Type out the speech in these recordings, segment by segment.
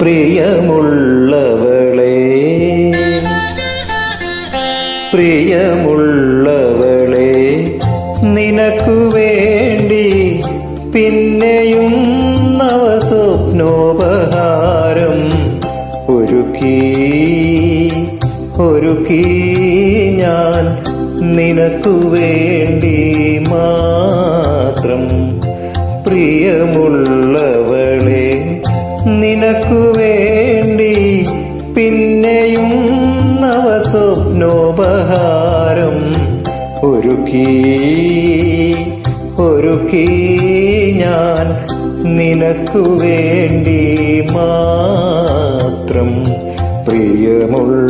പ്രിയമുള്ളവളെ. പ്രിയമുള്ളവളെ നിനക്കു വേണ്ടി പിന്നെയും നവസ്വപ്നോപഹാരം ഒരുക്കി ഒരുക്കി ഞാൻ നിനക്കു വേണ്ടി മാത്രം പ്രിയമുള്ളവളെ. നിനക്കു വേണ്ടി പിന്നെയും നവസ്വപ്നോപഹാരം ഒരുക്കി ഒരുക്കി ഞാൻ നിനക്കു വേണ്ടി മാത്രം പ്രിയമുള്ളവളേ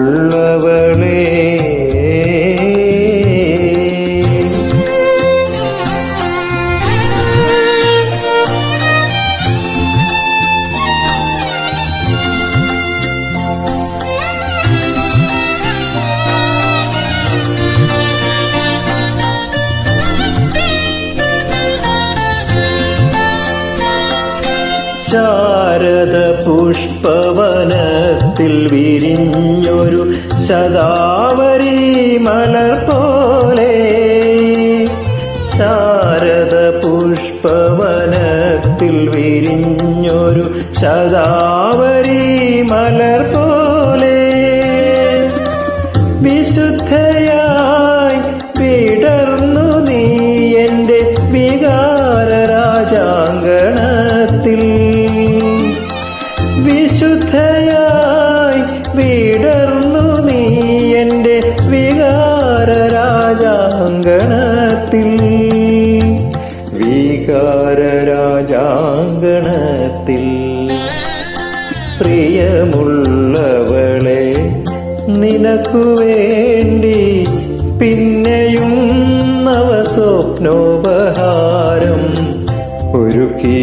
ശാരദ പുഷ്പവനത്തിൽ വിരിഞ്ഞൊരു ശതാവരി മലർ പോലെ. ശാരദ പുഷ്പവനത്തിൽ വിരിഞ്ഞൊരു ശതാവരി മലർ പോലെ. വിശുദ്ധയായി വിടർന്നു നീ എന്റെ വികാര രാജാങ്കണത്തിൽ വിശുദ്ധയായി വിടർന്നു നീ എന്റെ വികാര രാജാങ്കണത്തിൽ വികാര രാജാങ്കണത്തിൽ പ്രിയമുള്ളവളെ നിനക്കു വേണ്ടി പിന്നെയും നവസ്വപ്നോപഹാരം ഒരുക്കി.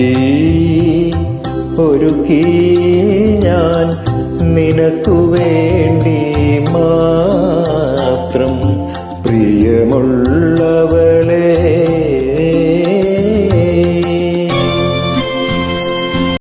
ഒരുക്കി ഞാൻ നിനക്കു വേണ്ടി മാ